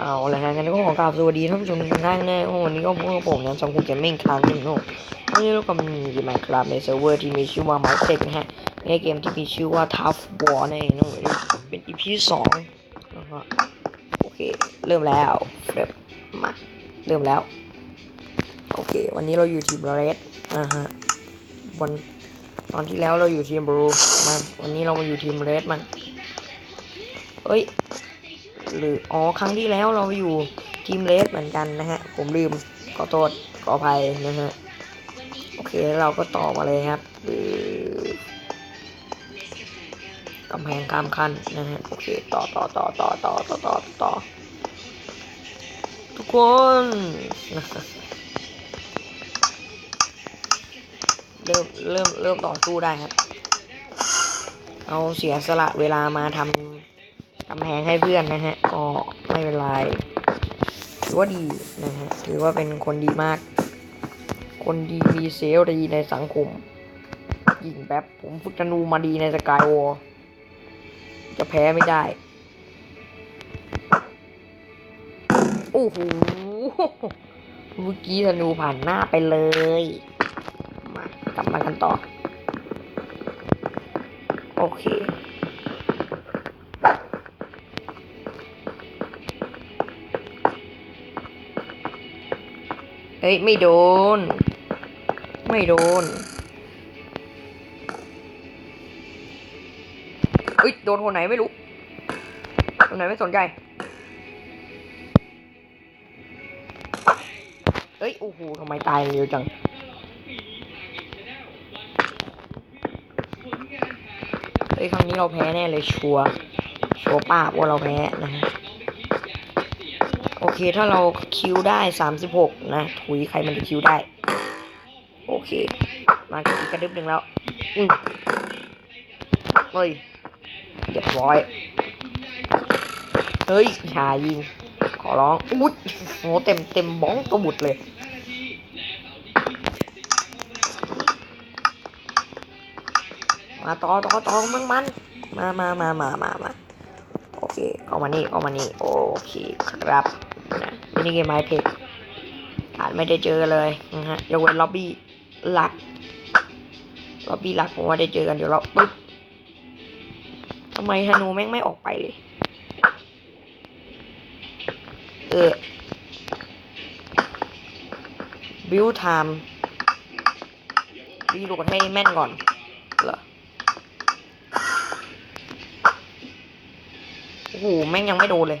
เอาละฮะงั้นก็ขอกราบสวัสดีท่านผู้ชมทุกท่านนะวันนี้ก็พบกับผมนะจอมคุณเกมมิ่งครั้งหนึ่งโอ้วันนี้เรากำลังอยู่ในครับในเซิร์ฟเวอร์ที่มีชื่อว่า m y t e c h นะฮะในเกมที่มีชื่อว่า Tough War นั่นเองนะเป็น EP สองนะฮะโอเค เริ่มแล้วเริ่มมาเริ่มแล้ว โอเค วันนี้เราอยู่ทีมเรดนะฮะวันตอนที่แล้วเราอยู่ทีมบลูมาวันนี้เรามาอยู่ทีมเรดมันเอ้ย หรืออ๋อครั้งที่แล้วเราอยู่ทีมเลสเหมือนกันนะฮะ ผมลืมขอโทษขออภัยนะฮะ โอเคเราก็ต่อมาเลยครับคือกำแพงข้ามขั้นนะฮะ โอเค ต่อต่อต่อต่อต่อต่อต่อต่อทุกคนเริ่มเริ่มเริ่มต่อสู้ได้ครับ เอาเสียสละเวลามาทำ กำแพงให้เพื่อนนะฮะ ก็ไม่เป็นไรถือว่าดีนะฮะถือว่าเป็นคนดีมาก คนดีมีเซลรีในสังคมยิงแป๊บผมฝึกธนูมาดีในสกายวอลจะแพ้ไม่ได้ โอ้โหเมื่อกี้ธนูผ่านหน้าไปเลย มากลับมากันต่อ โอเค เฮ้ย ไม่โดน ไม่โดนเฮ้ย โดนคนไหนไม่รู้ คนไหนไม่สนใจ เฮ้ย โอ้โหทำไมตายเร็วจังเฮ้ย ครั้งนี้เราแพ้แน่เลยชัว ชัวป้าบว่าเราแพ้นะฮะ โอเคถ้าเราคิวได้สามสิบหกนะถุยใครมันจะคิวได้ โอเค มากันอีกกระดึบหนึ่งแล้วอืมเฮ้ยเรียบร้อย เฮ้ยชายิง ขอร้องอุ้ยโหเต็มเต็มบ้องตัวบุดเลยมาต่อต่อต่อมันมันมามามามามามาโอเคเอามานี่เอามานี่โอเคครับ มินิเกมไม้เพกอาจไม่ได้เจอเลยนะฮะยกเว้นล็อบบี้หลักล็อบบี้หลักผมว่าได้เจอกันเดี๋ยวเราปึ๊บทำไมธนูแม่งไม่ออกไปเลย เออบิวไทม์รีโหลดให้แม่นก่อนเหรอโอ้โหแม่งยังไม่โดนเลย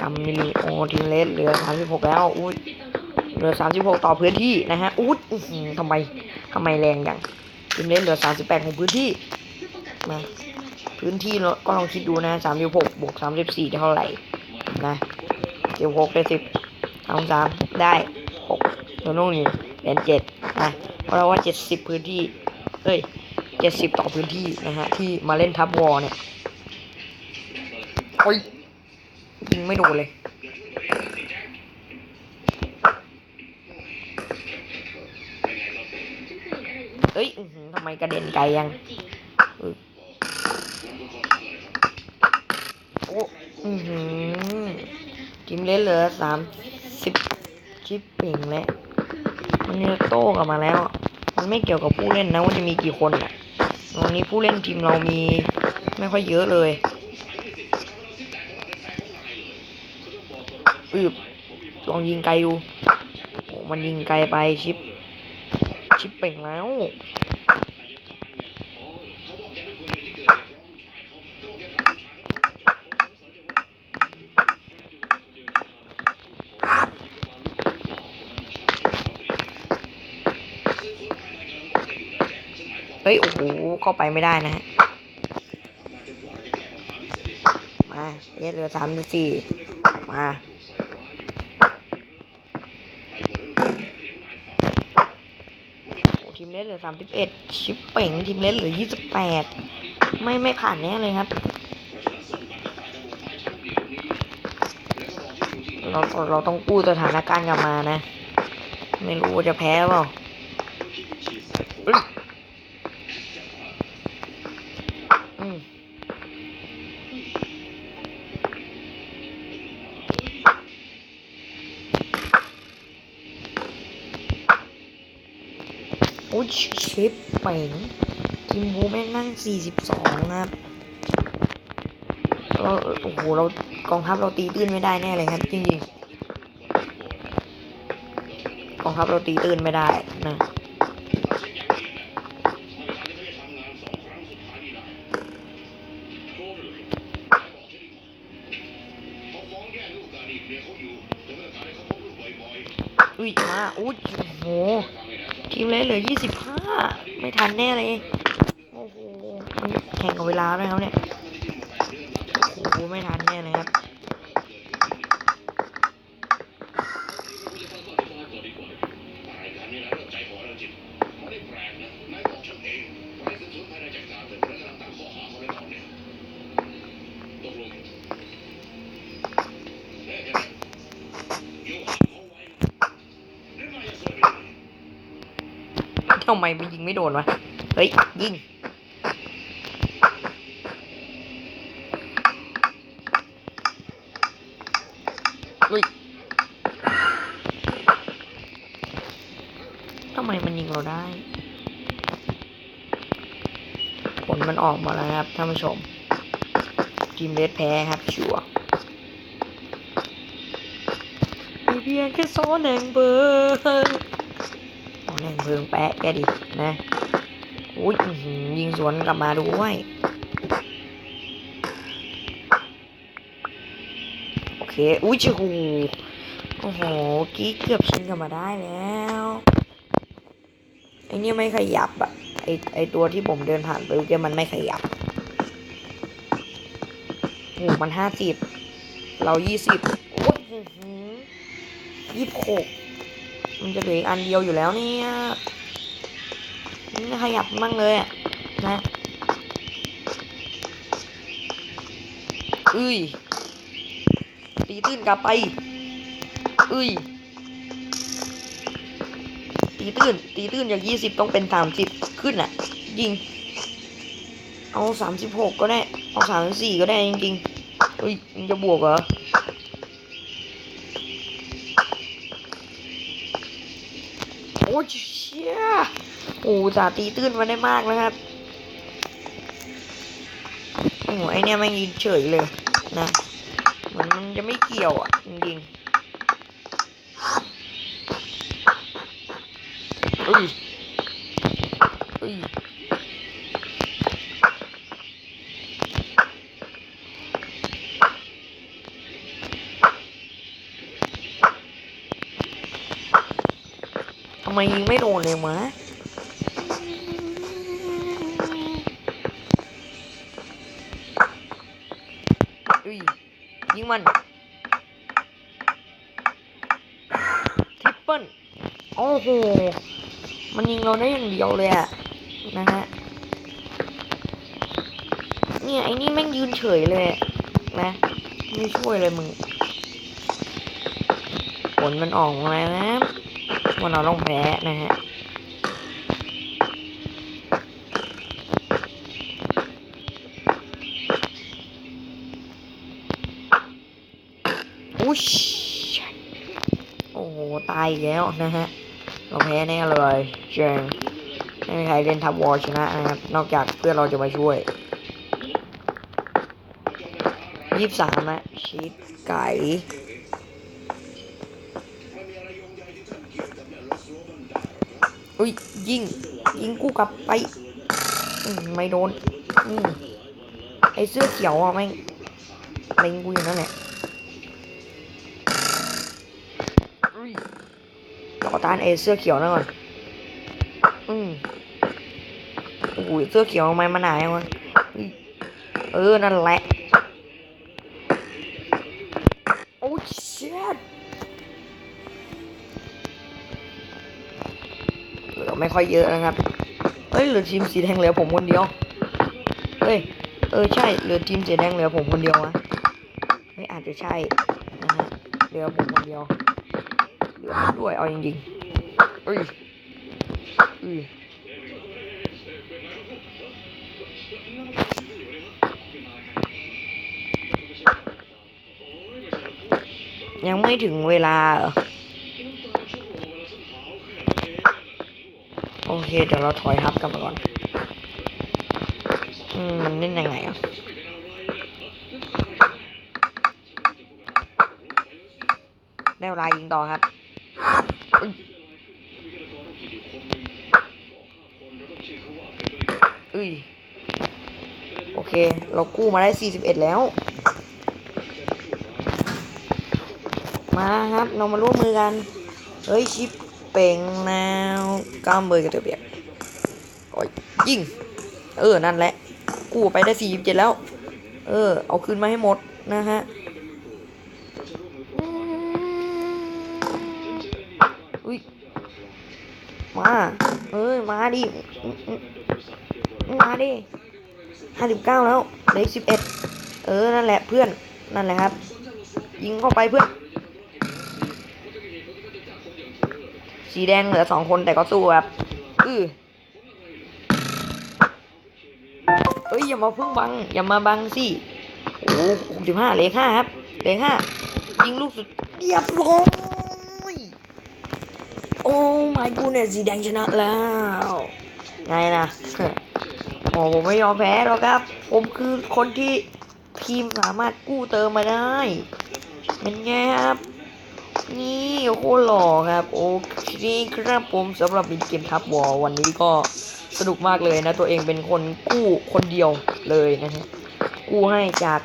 กรัมมิลิโอทีมเลสเหลือสามสิบหกแล้ว อุ้ยเหลือสามสิบหกต่อพื้นที่นะฮะ อุ้ยทำไมทำไมแรงจังทีมเลสเหลือสามสิบแปดของพื้นที่มาพื้นที่เราก็ลองคิดดูนะสามสิบหกบวกสามสิบสี่เท่าไหร่นะเดี๋ยวหกได้สิบสามสามได้หกตัวนู่นนี่เป็นเจ็ดนะเพราะเราว่าเจ็ดสิบพื้นที่เอ้ยเจ็ดสิบต่อพื้นที่นะฮะที่มาเล่นทับวอลเนี่ยโอ้ย ไม่โดนเลย เอ้ยทำไมกระเด็นไกลยังโอ้อือหือทีมเล่นเหลือสามสิบชิปปิงแล้วมันโต้กลับมาแล้ว มันไม่เกี่ยวกับผู้เล่นนะว่าจะมีกี่คนอะตรงนี้ผู้เล่นทีมเรามีไม่ค่อยเยอะเลยืบลองยิงไกลดูมันยิงไกลไปชิป ชิปเป่งแล้วเฮ้ย โอ้โห เข้าไปไม่ได้นะฮะ มาเอสเหลือสามสี่มาโอ้ทีม เลสเหลือสามสิบเอ็ดชิปเป่งทีมเลสเหลือยี่สิบแปดไม่ไม่ผ่านแน่เลยครับ เราเราต้องกู้สถานการณ์กลับมานะ ไม่รู้จะแพ้เปล่า โอ้ยชิปเป่งทีมบูแม่งนั่งสี่สิบสองครับเราโอ้โหเรากองทัพเราตีตื้นไม่ได้แน่เลยครับ จริงๆกองทัพเราตีตื้นไม่ได้นะอุ้ยมาอุ้ย ทีมเลยเหลือยี่สิบห้าไม่ทันแน่เลยโอ้โหแข่งกับเวลาด้วยครับเนี่ยโอ้โหไม่ทันแน่เลยครับ ทำไมมันยิงไม่โดนวะ เฮ้ย ยิงอุ้ยทำไมมันยิงเราได้ ผลมันออกมาแล้วครับท่านผู้ชม ทีมเลดแพ้ครับชัวร์เพียงแค่โซนแห่งเบิร์ รงเพลิงแปะแกดินะอุ้ยยิงสวนกลับมาด้วยโอเคอุ้ยชิฮูโอ้โหกี้เกือบชิงกลับมาได้แล้วไอเนี่ยไม่ขยับอะไอไอตัวที่ผมเดินผ่านไปเมื่อกี้มันไม่ขยับโอ้มันห้าสิบเรายี่สิบโอ้ยยี่สิบหก มันจะเหลืออีกอันเดียวอยู่แล้วเนี่ยไม่ขยับมั่งเลยอะนะอุ้ยตีตื้นกลับไปอุ้ยตีตื้น ตีตื้นจากยี่สิบต้องเป็นสามสิบขึ้นอะ ยิง เอาสามสิบหกก็ได้ เอาสามสิบสี่ก็ได้จริงๆอุ้ยมึงจะบวกเหรอ โอ้ยเชี่ยโอ้จ่าตีตื้นมาได้มากนะครับ โอ้โหไอเนี่ยแม่ยืนเฉยเลยนะเหมือนมันจะไม่เกี่ยวอะ จริงๆอุ้ยอุ้ยทำไมยิงไม่โดนเลยวะ มันทริปเปิลโอ้โหมันยิงเราได้อย่างเดียวเลยอะนะฮะเนี่ยไอ้นี่แม่งยืนเฉยเลยนะไม่ช่วยเลยมึงผลมันออกมาแล้วนะว่าเราต้องแพ้นะฮะ โอ้โหตายแล้วนะฮะ เราแพ้แน่เลยเจงไม่มีใครเล่นทับวอลชนะนะครับ นอกจากเพื่อนเราจะมาช่วยยี่สามนะชีสไก่อุ้ยยิง ยิงกูกลับไปไม่โดนไอเสื้อเขียวอะแม่งเล็งกูอยู่นั่นแหละ ต่อต้านไอเสื้อเขียวนั่นก่อน อืมโอ้โหเสื้อเขียวทำไมมันหนายวะอุ๊ยเออ นั่นแหละ โอ้ชิตเหลือไม่ค่อยเยอะนะครับ เฮ้ย เหลือทีมสีแดงเหลือผมคนเดียว เฮ้ย เออ ใช่ เหลือทีมสีแดงเหลือผมคนเดียววะไม่อาจจะใช่นะฮะเหลือผมคนเดียว ลือผมด้วยเอาจริงๆเอ้ยอุ้ยยังไม่ถึงเวลา โอเค เดี๋ยวเราถอยทับกลับมาก่อน อืม มันเล่นยังไงอะได้เวลายิงต่อครับอุ๊ย อ้ย โอเค เรากู้มาได้41แล้ว มาครับ เรามาร่วมมือกัน เฮ้ย ชิปเป่งแล้วกล้ามเบยกระเตือเปียกโอ้ยยิง เออ นั่นแหละ กู้ไปได้47แล้ว เออ เอาคืนมาให้หมดนะฮะอุ้ย มา เอ้ย มาดิ มาดิห้าสิบเก้าแล้วเหลือสิบเอ็ดเออ นั่นแหละเพื่อน นั่นแหละครับ ยิงเข้าไปเพื่อน สีแดงเหลือสองคนแต่ก็สู้ครับ อือเอ้ยอย่ามาพึ่งบัง อย่ามาบังสิ โอ้หกสิบห้าเลขห้าครับ เลขห้ายิงลูกสุดเรียบร้อยโอ้ my goodness สีแดงชนะแล้ว ไงนะโอ้ผมไม่ยอมแพ้หรอกครับ ผมคือคนที่ทีมสามารถกู้เติมมาได้ เป็นไงครับ นี่โคตรหล่อครับ โอเคครับผมสำหรับมินเกมทับวอลวันนี้ก็สนุกมากเลยนะ ตัวเองเป็นคนกู้คนเดียวเลยนะฮะกู้ให้จาก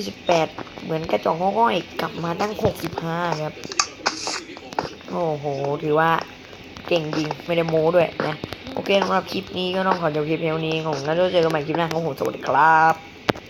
28 เหมือนกระจองง่อยกลับมาตั้ง 65 ครับ โอ้โห ถือว่าเก่งจริงไม่ได้โม้ด้วยนะ โอเคสำหรับคลิปนี้ก็ต้องขอจบคลิปเพียงนี้ของแล้วเจอกันใหม่คลิปหน้าของผมสวัสดีครับ